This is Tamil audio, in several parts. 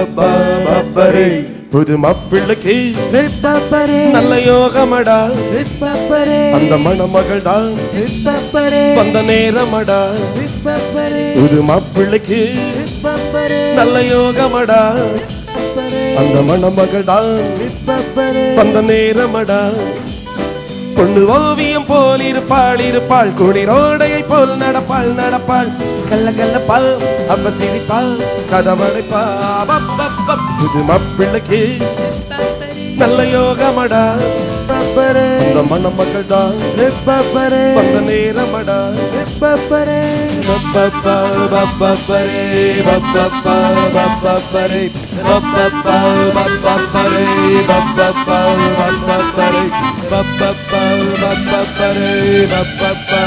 ரப்பப்பரே புது மாப்பிள்ளைக்கு நல்ல யோகமடா. அந்த மணமகள் தான் வந்த நேரமடா. புது மாப்பிள்ளைக்கு நல்ல யோகமடா. அந்த மணமகள் தான் வந்த நேரமடா. பொண்ணு ஓவியம் போல் இருப்பாள் இருப்பாள். குளிரோடையை போல் நடப்பாள் நடப்பாள். கல்ல கல்லப்பா அப்ப சிரிப்பா கதவடைப்பா புது மாப்பிள்ளைக்கு நல்ல யோகமடா. அந்த மணமகள் தான் நேரமடா. பப்பரே பப்பப்பா பப்பரே பப்பப்பா பப்பரே பப்பப்பா பப்பரே பப்பப்பா பப்பரே பப்பப்பா பப்பரே பப்பப்பா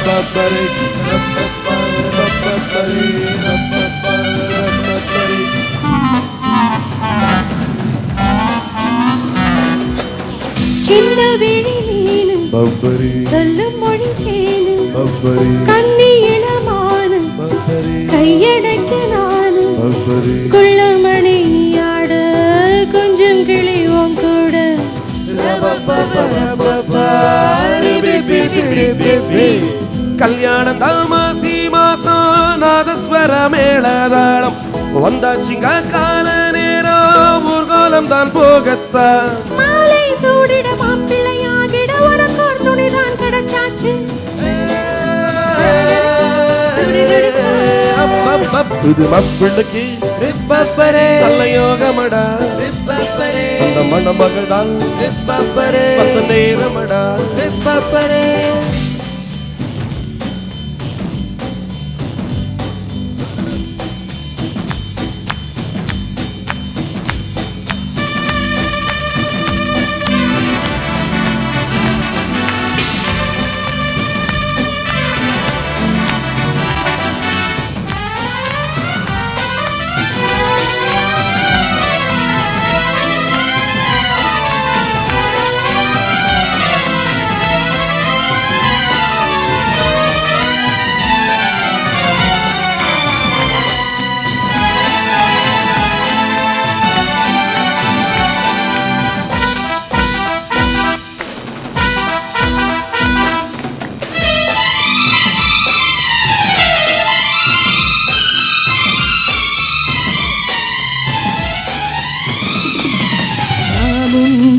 பப்பரே பப்பப்பா பப்பரே பப்பப்பா பப்பரே சின்ன விழி மீனும் சொல்லும் மொழி கன்னி இளமானும் கையடைக்க நானும் குள்ளமணியாட கொஞ்சம் கிளிவோம் கூட. கல்யாணம் தாமாசி மாசம் நாதஸ்வர மேளதாளம். வந்தாச்சுங்க கால நேரம் ஒரு காலம் தான் போகத்தான் மாலை சூடிட மாப்பிள்ளையாகிட ஒரு துணிதான் கிடைச்சாச்சு. இது மப்பிள்ளைக்கு ரிப்பப்பரே நல்ல யோகமடா. ரிப்பப்பரே அந்த மணமகள் தான். ரிப்பப்பரே நேரமடா. ரிப்பப்பரே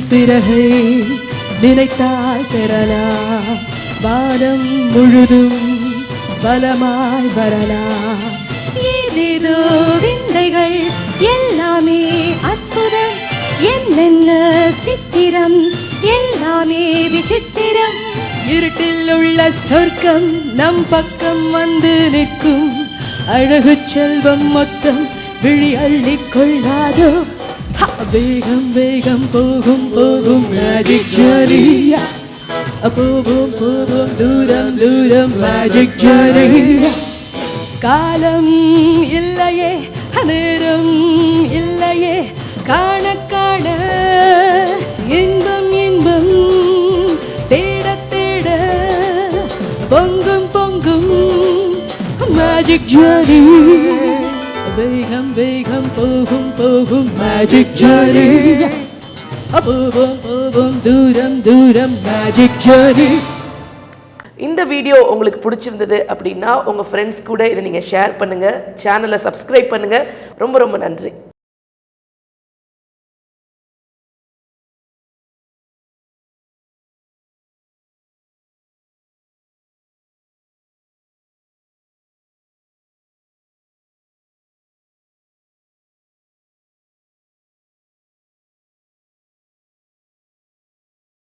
சிறகை நினைத்தால் பெறலாம். வானம் முழுதும் பலமாய் வரலாம். ஏதேதோ விந்தைகள் எல்லாமே அற்புதம். என்னென்ன சித்திரம்? எல்லாமே விசித்திரம். இருட்டில் உள்ள சொர்க்கம் நம் பக்கம் வந்து நிற்கும். அழகு செல்வம் மொத்தம் விழி அள்ளிக் கொள்ளாதோ? வேகம் வேகம் போகும் போகும் மேஜிக் ஜர்னி போகும் போகும் தூரம் தூரம் மேஜிக் ஜர்னி காலம் இல்லையே நேரம் இல்லையே காண காண. இன்பம் இன்பம் தேட தேட. பொங்கும் பொங்கும் மேஜிக் ஜர்னி வேகம் வேகம் போகும் போகும் மேஜிக் ஜர்னி போவோம் போகும் தூரம் தூரம் மேஜிக் ஜர்னி இந்த வீடியோ உங்களுக்கு பிடிச்சிருந்தது அப்படின்னா உங்கள் ஃப்ரெண்ட்ஸ் கூட இதை நீங்கள் ஷேர் பண்ணுங்கள் சேனலை சப்ஸ்கிரைப் பண்ணுங்கள் ரொம்ப ரொம்ப நன்றி.